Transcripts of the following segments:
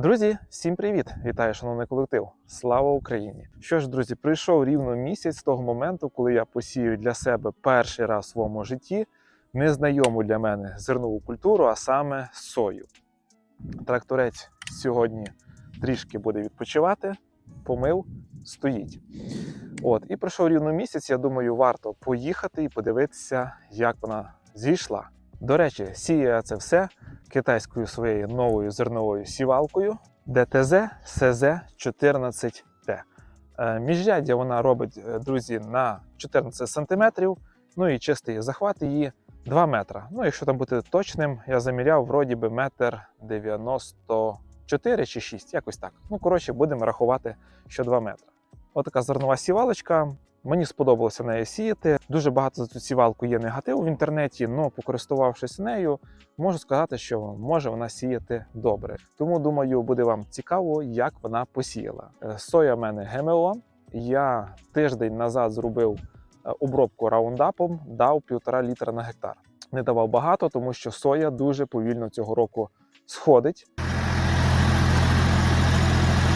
Друзі, всім привіт! Вітаю, шановний колектив! Слава Україні! Що ж, друзі, прийшов рівно місяць з того моменту, коли я посію для себе перший раз в своєму житті незнайому для мене зернову культуру, а саме сою. Тракторець сьогодні трішки буде відпочивати, помив, стоїть. От, і пройшов рівно місяць. Я думаю, варто поїхати і подивитися, як вона зійшла. До речі, сію я це все китайською своєю новою зерновою сівалкою ДТЗ СЗ 14Т. Е, Міжряддя вона робить, е, друзі, на 14 см, ну і чистий захват її 2 метра. Ну, якщо там бути точним, я заміряв вроді би метр 94 чи 6, якось так. Ну, коротше, будемо рахувати, що 2 метри. Отака зернова сівалочка. Мені сподобалося нею сіяти. Дуже багато за цю сівалку є негативу в інтернеті, але покористувавшись нею, можу сказати, що може вона сіяти добре. Тому думаю, буде вам цікаво, як вона посіяла. Е, Соя в мене ГМО. Я тиждень назад зробив е, обробку раундапом, дав півтора літра на гектар. Не давав багато, тому що соя дуже повільно цього року сходить.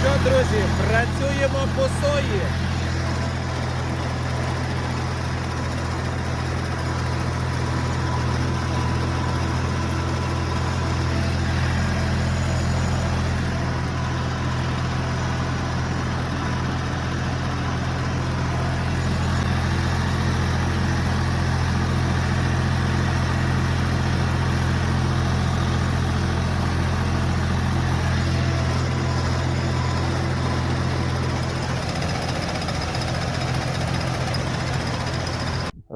Що, друзі, працюємо по сої.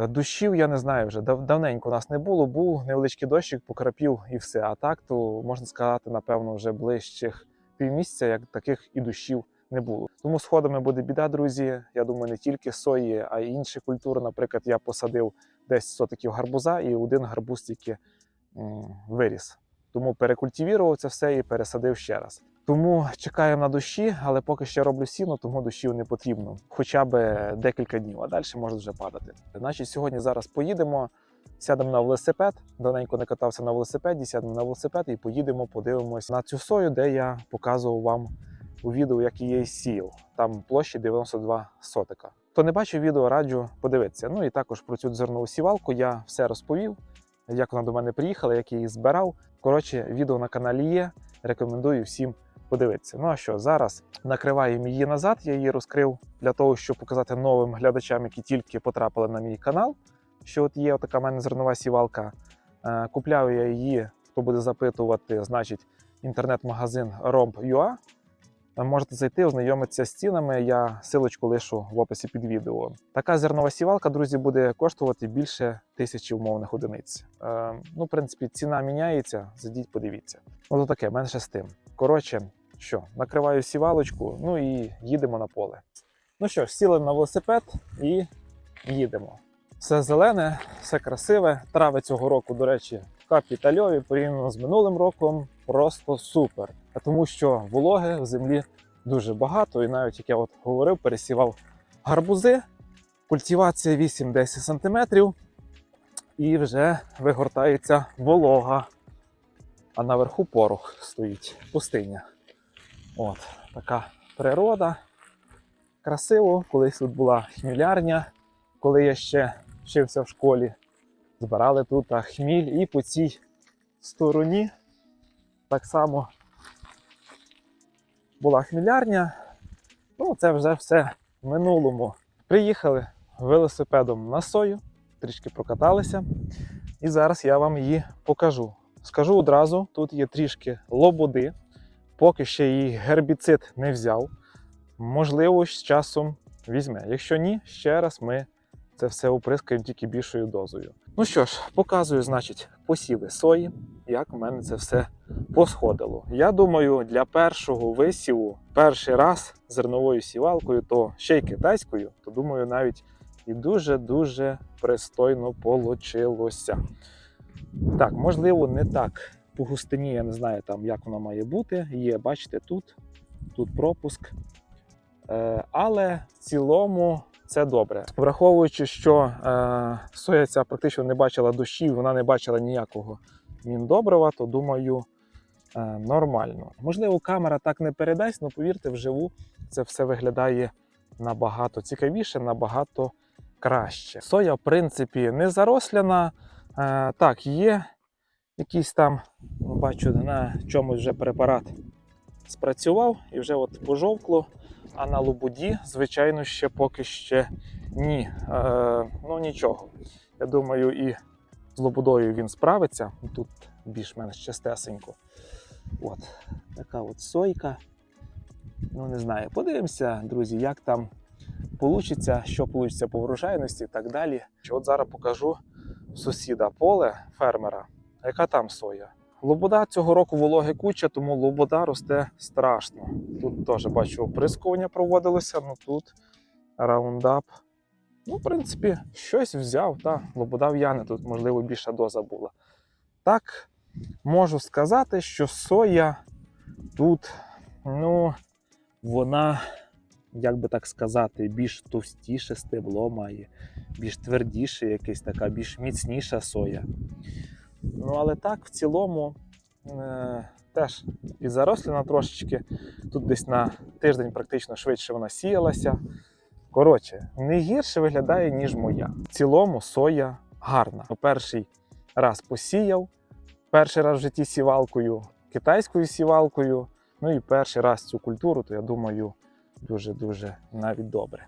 Дощів я не знаю вже дав- давненько у нас не було. Був невеличкий дощик, покрапів і все. А так, то можна сказати, напевно, вже ближчих півмісяця, як таких і дощів не було. Тому сходами буде біда, друзі. Я думаю, не тільки сої, а й інші культури. Наприклад, я посадив 10 сотиків гарбуза, і один гарбуз тільки м, виріс. Тому перекультивірував це все і пересадив ще раз. Тому чекаємо на дощі, але поки ще роблю сіно, тому дощів не потрібно. Хоча б декілька днів, а далі може вже падати. Значить, сьогодні зараз поїдемо, сядемо на велосипед. Давненько не катався на велосипеді, сядемо на велосипед і поїдемо, подивимось на цю сою, де я показував вам у відео, як її сіяв. Там площі 92 сотика. Хто не бачив відео, раджу подивитися. Ну і також про цю зернову сівалку я все розповів, як вона до мене приїхала, як я її збирав. Коротше, відео на каналі є. Рекомендую всім подивитися. Ну а що зараз накриваємо її назад. Я її розкрив для того, щоб показати новим глядачам, які тільки потрапили на мій канал. Що от є така в мене зернова сівалка. Е, Купляв я її, хто буде запитувати, значить, інтернет-магазин Romp.ua. Е, Можете зайти, ознайомитися з цінами. Я силочку лишу в описі під відео. Така зернова сівалка, друзі, буде коштувати більше тисячі умовних одиниць. Е, ну, в принципі, ціна міняється. Зайдіть, подивіться. Ну, то таке, менше з тим. Коротше, що, накриваю сівалочку, ну і їдемо на поле. Ну що сіли на велосипед і їдемо. Все зелене, все красиве. Трави цього року, до речі, капітальові порівняно з минулим роком. Просто супер. А Тому що вологи в землі дуже багато, і навіть як я от говорив, пересівав гарбузи. Культивація 8-10 см, і вже вигортається волога. А наверху порох стоїть, пустиня. От, така природа. Красиво. Колись тут була хмілярня, коли я ще вчився в школі. Збирали тут хміль і по цій стороні так само була хмілярня. Ну, це вже все в минулому. Приїхали велосипедом на сою, трішки прокаталися. І зараз я вам її покажу. Скажу одразу: тут є трішки лободи, поки ще її гербіцид не взяв. Можливо, з часом візьме. Якщо ні, ще раз ми це все оприскаємо тільки більшою дозою. Ну що ж, показую, значить, посіви сої, як в мене це все посходило. Я думаю, для першого висіву, перший раз зерновою сівалкою, то ще й китайською, то думаю, навіть і дуже-дуже пристойно получилося. Так, можливо, не так по густині, я не знаю, там, як вона має бути. Є, бачите, тут, тут пропуск. Е, але в цілому це добре. Враховуючи, що е, соя ця практично не бачила дощів, вона не бачила ніякого міндобрива, то думаю, е, нормально. Можливо, камера так не передасть, але повірте, вживу це все виглядає набагато цікавіше, набагато краще. Соя, в принципі, не заросляна. Так, є якийсь там, бачу, на чомусь вже препарат спрацював і вже от пожовкло. А на лобуді, звичайно, ще поки ще ні. Е, ну нічого. Я думаю, і з лобудою він справиться. Тут більш-менш чистесенько. От така от сойка. Ну, не знаю. Подивимося, друзі, як там вийде, що вийде по врожайності і так далі. От зараз покажу сусіда поле фермера, яка там соя. Лобода цього року вологи куча, тому лобода росте страшно. Тут теж бачу оприскування проводилося, ну тут раундап. Ну, в принципі, щось взяв, та лобода в'яне, тут, можливо, більша доза була. Так, можу сказати, що соя тут, ну, вона, як би так сказати, більш товстіше стебло має, більш твердіше, якась така, більш міцніша соя. Ну, але так, в цілому, е, теж і зарослена трошечки. Тут десь на тиждень практично швидше вона сіялася. Коротше, не гірше виглядає, ніж моя. В цілому соя гарна. Перший раз посіяв, перший раз в житті сівалкою, китайською сівалкою. Ну і перший раз цю культуру, то я думаю, дуже-дуже навіть добре.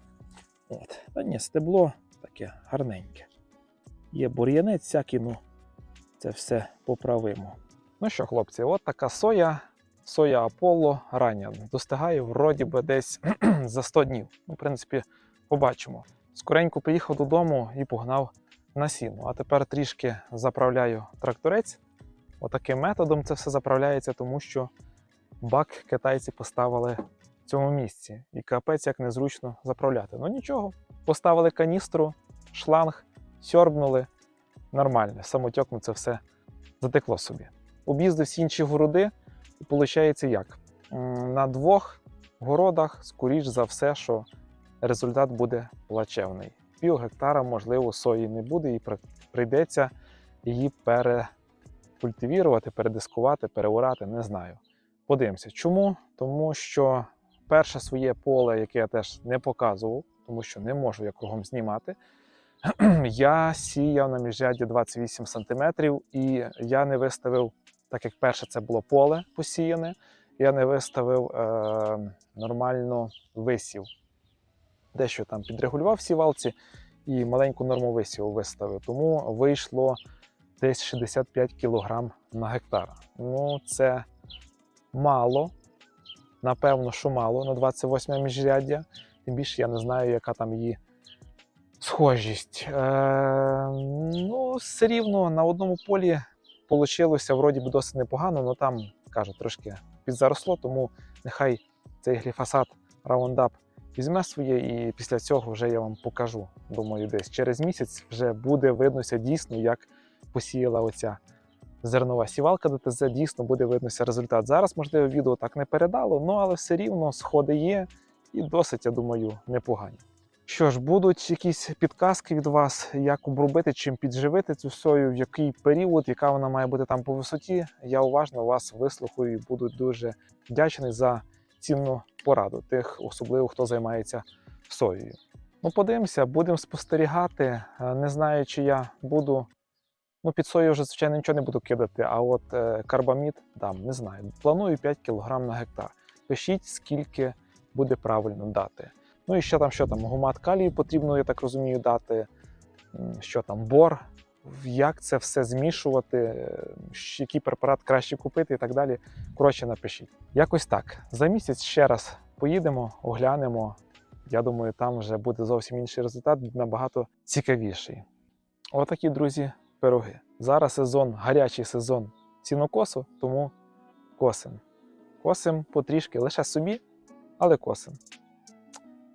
От. Та ні, стебло таке гарненьке. Є бур'янець всякий, ну це все поправимо. Ну що, хлопці, от така соя, соя Аполло рання. Достигає вроді би десь за 100 днів. Ну, в принципі, побачимо. Скоренько поїхав додому і погнав на сіну. А тепер трішки заправляю тракторець. Отаким методом це все заправляється, тому що бак китайці поставили в цьому місці. І капець як незручно заправляти. Ну нічого, поставили каністру, шланг, сьорбнули. Нормально, самотьоком це все затекло собі. Об'їздив всі інші городи, і виходить як? На двох городах, скоріш за все, що результат буде плачевний. Пів гектара, можливо, сої не буде, і прийдеться її перекультивірувати, передискувати, переорати, не знаю. Подивимося. Чому? Тому що перше своє поле, яке я теж не показував, тому що не можу я кругом знімати. Я сіяв на міжряді 28 см, і я не виставив, так як перше це було поле посіяне, я не виставив е, нормально висів. Дещо там підрегулював в сівалці і маленьку норму висіву виставив. Тому вийшло десь 65 кг на гектар. Ну, це мало. Напевно, що мало на 28 міжряддя. Тим більше я не знаю, яка там її схожість. Е, ну, все рівно на одному полі вийшло вроді би досить непогано, але там, кажу, трошки підзаросло, тому нехай цей гліфосат Roundup візьме своє, і після цього вже я вам покажу. Думаю, десь через місяць вже буде виднося дійсно, як посіяла оця зернова сівалка ДТЗ, дійсно буде виднося результат. Зараз, можливо, відео так не передало, ну але все рівно сходи є і досить, я думаю, непогані. Що ж, будуть якісь підказки від вас, як обробити, чим підживити цю сою, в який період, яка вона має бути там по висоті. Я уважно вас вислухаю і буду дуже вдячний за цінну пораду тих, особливо хто займається соєю. Ну, подивимося, будемо спостерігати. Е, Не знаю, чи я буду. Ну, під сою вже, звичайно, нічого не буду кидати, а от е, карбамід дам, не знаю. Планую 5 кг на гектар. Пишіть, скільки буде правильно дати. Ну і що там, що там, гумат калію потрібно, я так розумію, дати. Що там, бор, як це все змішувати, який препарат краще купити і так далі. Коротше, напишіть. Якось так. За місяць ще раз поїдемо, оглянемо. Я думаю, там вже буде зовсім інший результат, набагато цікавіший. Отакі, друзі, пироги. Зараз сезон, гарячий сезон сінокосу, тому косим. Косим потрішки лише собі, але косим.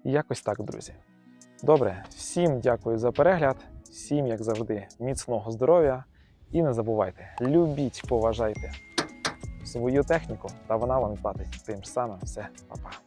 Якось так, друзі. Добре, всім дякую за перегляд, всім, як завжди, міцного здоров'я. І не забувайте, любіть, поважайте свою техніку, та вона вам платить тим самим все, Па-па.